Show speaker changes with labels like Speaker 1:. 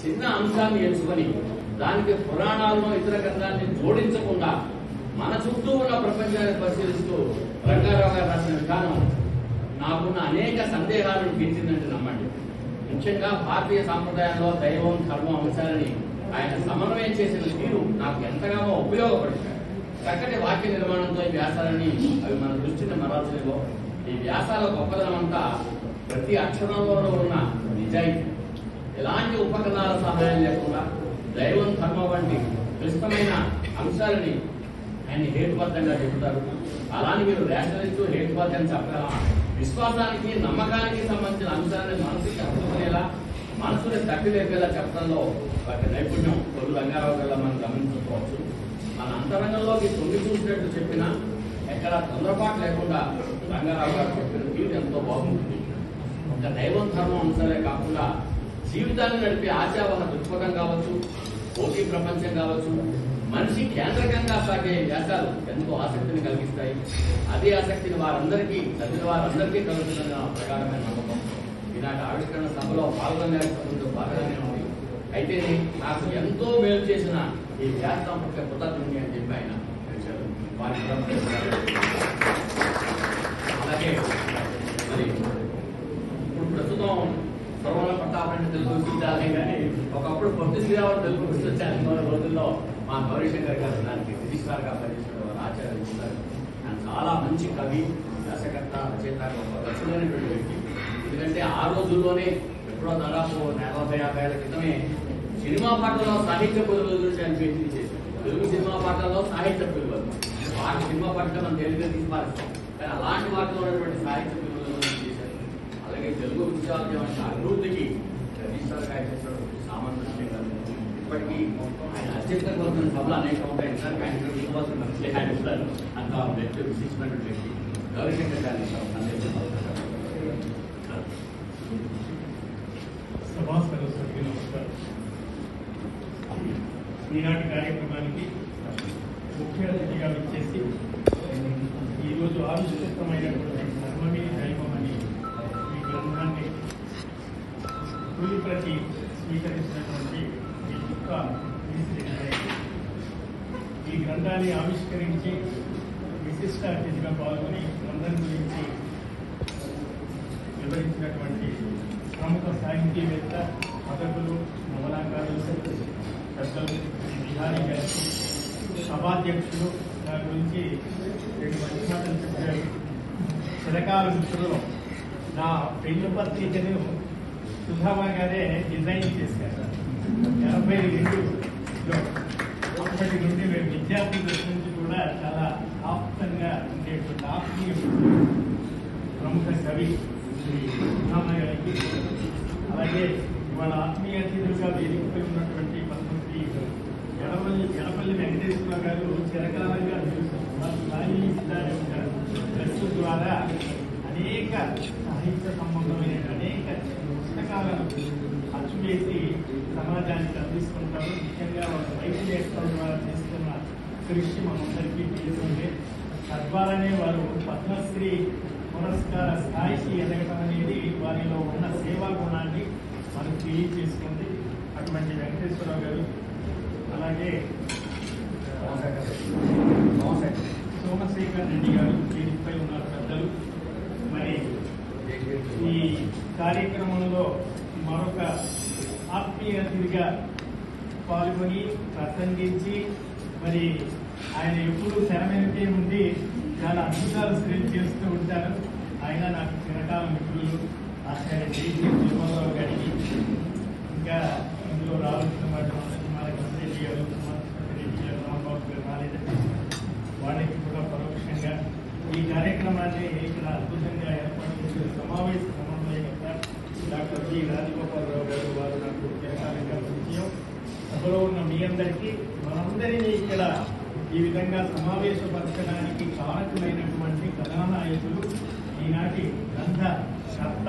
Speaker 1: చిన్న అంశాన్ని ఎంచుకొని దానికి పురాణాలను ఇతర గ్రంథాన్ని జోడించకుండా మన చుట్టూ ఉన్న ప్రపంచాన్ని పరిశీలిస్తూ రంగారావు గారు రాసిన విధానం నాకున్న అనేక సందేహాలను తీర్చిందంటే నమ్మండి. ముఖ్యంగా భారతీయ సాంప్రదాయంలో దైవం కర్మ అంశాలని ఆయన సమన్వయం చేసిన తీరు నాకు ఎంతగానో ఉపయోగపడింది. చక్కటి వాక్య నిర్మాణంతో ఈ వ్యాసాలని అవి మన దృష్టిని మరల్చలేవో. ఈ వ్యాసాల గొప్పదనం అంతా ప్రతి అక్షరంలోనూ ఉన్న నిజాయితీ. ఎలాంటి ఉపకరణాల సహాయం లేకుండా దైవం ధర్మం వంటి క్లిష్టమైన అంశాలని ఆయన హేతుబద్ధంగా చెబుతారు. అలాని మీరు రేషనలిస్ట్ హేతుబద్ధం చెప్పగలమా విశ్వాసానికి నమ్మకానికి సంబంధించిన అంశాలను మనసుకి అర్థమయ్యేలా మనసుని తట్టి లేపేలా చెప్పడంలో వాటి నైపుణ్యం తొలి రంగారావు గారు మనం గమనించుకోవచ్చు. మన అంతరంగంలోకి తొంగి చూసినట్టు చెప్పిన ఎక్కడ తొందరపాటు లేకుండా రంగారావు గారు చెప్పిన తీరు ఎంతో బాగుంటుంది. ఒక దైవం ధర్మం అంశాలే కాకుండా జీవితాన్ని నడిపే ఆశావహ దృక్పథం కావచ్చు పోటీ ప్రపంచం కావచ్చు మనిషి కేంద్రకంగా సాగే వ్యాసాలు ఎంతో ఆసక్తిని కలిగిస్తాయి? అదే ఆసక్తిని వారందరికీ చదివిన వారందరికీ కలుగుతున్న ప్రకారమైన ప్రగాఢమైన నమ్మకం. ఈనాటి ఆవిష్కరణ సభలో పాల్గొనేందుకు బాగానే ఉంది. అయితే నాకు ఎంతో మేలు చేసిన ఈ వ్యాసం పట్ల కృతజ్ఞత అని చెప్పి ఆయన తెలిపారు. వారికి కూడా ప్రత్యేక అలాగే మరి ఇప్పుడు ప్రస్తుతం సర్వన తెలుగు విశ్వవిద్యాలయం కానీ ఒకప్పుడు పొట్టి శ్రీరాముడు తెలుగు విశ్వవిద్యాలయం మన రోజుల్లో మా గౌరీశంకర్ గారు దానికి రిజిస్ట్రార్గా పనిచేసిన వారు ఆచార్య ఆయన చాలా మంచి కవి వ్యాసకర్త రచయిత ఒక రచనైనటువంటి వ్యక్తి. ఎందుకంటే ఆ రోజుల్లోనే ఎప్పుడో దాదాపు నలభై యాభై ఏళ్ళ క్రితమే సినిమా పాటల్లో సాహిత్య పొదువుల గురించి ఆయన పిహెచ్డీ చేశారు తెలుగు సినిమా పాటల్లో సాహిత్య పొదువులు వాటి సినిమా పాటలు మనం తెలుగుగా తీసుకురాస్తాం కానీ అలాంటి వాటిలో ఉన్నటువంటి సాహిత్య పొదువుల గురించి చేశారు అలాగే తెలుగు విశ్వవిద్యాలయం అభివృద్ధికి రిజిస్టర్ గా చేసినటువంటి సామంతం గారు ఇప్పటికీ ఆయన అత్యంత కోరుతున్న సభలు అనేక ఉంటాయి సార్ ఆయన మీకోసం మంచి ఆయన ఇస్తారు అంత వ్యక్తి విశిష్టమైనటువంటి వ్యక్తి గౌరీశంకర్ గారిని సందేశం
Speaker 2: సభాస్థల సభ్యులు నమస్కారం ఈనాటి కార్యక్రమానికి ముఖ్య అతిథిగా విచ్చేసి ఈరోజు ఆవిష్కృతమైనటువంటి తొలి ప్రతి స్వీకరించినటువంటి ఈ దుఃఖ ఈ గ్రంథాన్ని ఆవిష్కరించి విశిష్ట అతిథిగా పాల్గొని గ్రంథం గురించి వివరించినటువంటి ప్రముఖ సాహితీవేత్త పథకులు నవలాకారులు పెద్దలు బిహారీ గారికి సభాధ్యక్షులు దాని గురించి రెండు మంచి మాటలు చెప్పారు. చిరకాల మిత్రులు నా పెళ్ళి పత్రికను సుధామా గారే డిజైన్ చేశారు. ఎనభై రెండులో అప్పటి నుండి మేము విద్యార్థి దశ నుంచి కూడా చాలా ఆప్తంగా ఉండేటువంటి ఆత్మీయులు ప్రముఖ కవి శ్రీ సుబ్రహ్మణ్య గారికి అలాగే ఇవాళ ఆత్మీయ అతిథులుగా వేదికపై ఉన్నటువంటి పద్మశ్రీ ఎడపల్లి ఎడపల్లి వెంకటేశ్వర గారు చిరకాలంగా తెలుసు వారు సాహిత్య ద్వారా అనేక సాహిత్య సంబంధమైన అనేక పుస్తకాలను అచ్చు వేసి సమాజానికి అందిస్తుంటారు. ముఖ్యంగా ఒక వైద్య నేర్పడం ద్వారా చేస్తున్న కృషి మనందరికీ తెలిసిందే. తద్వారానే వారు పద్మశ్రీ పురస్కార స్థాయికి ఎదగటం అనేది వారిలో ఉన్న సేవా గుణాన్ని మనకు తెలియజేస్తుంది. అటువంటి వెంకటేశ్వరరావు గారు అలాగే సోమశేఖర్ రెడ్డి గారు దీనిపై ఉన్నారు పెద్దలు. కార్యక్రమంలో మరొక ఆత్మీయ అతిథిగా పాల్గొని ప్రసంగించి మరి ఆయన ఎప్పుడూ తెర వెనుకే ఉండి చాలా అద్భుతాలు స్క్రీన్ చేస్తూ ఉంటారు. ఆయన నాకు చిరకాల మిత్రులు. ఆచార్య జేసీ జగన్రావు గారికి. ఇంకా ఇందులో రావాల్సిన వాటి మనకి రెడ్డి గారు రెడ్డి గారు రాంబాబు గారు రాలేదండి వాళ్ళకి కూడా పరోక్షంగా ఈ కార్యక్రమాన్ని ఇక్కడ అద్భుతంగా ఏర్పాటు చేసిన సమావేశ సమన్వయకర్త డాక్టర్ జి రాజగోపాలరావు గారు వారు నాకు చిరకాలంగా పరిచయం సభలో ఉన్న మీ అందరికీ మనందరినీ ఇక్కడ ఈ విధంగా సమావేశపరచడానికి కారకులైనటువంటి కథానాయకులు ఈనాటి గ్రంథ కర్త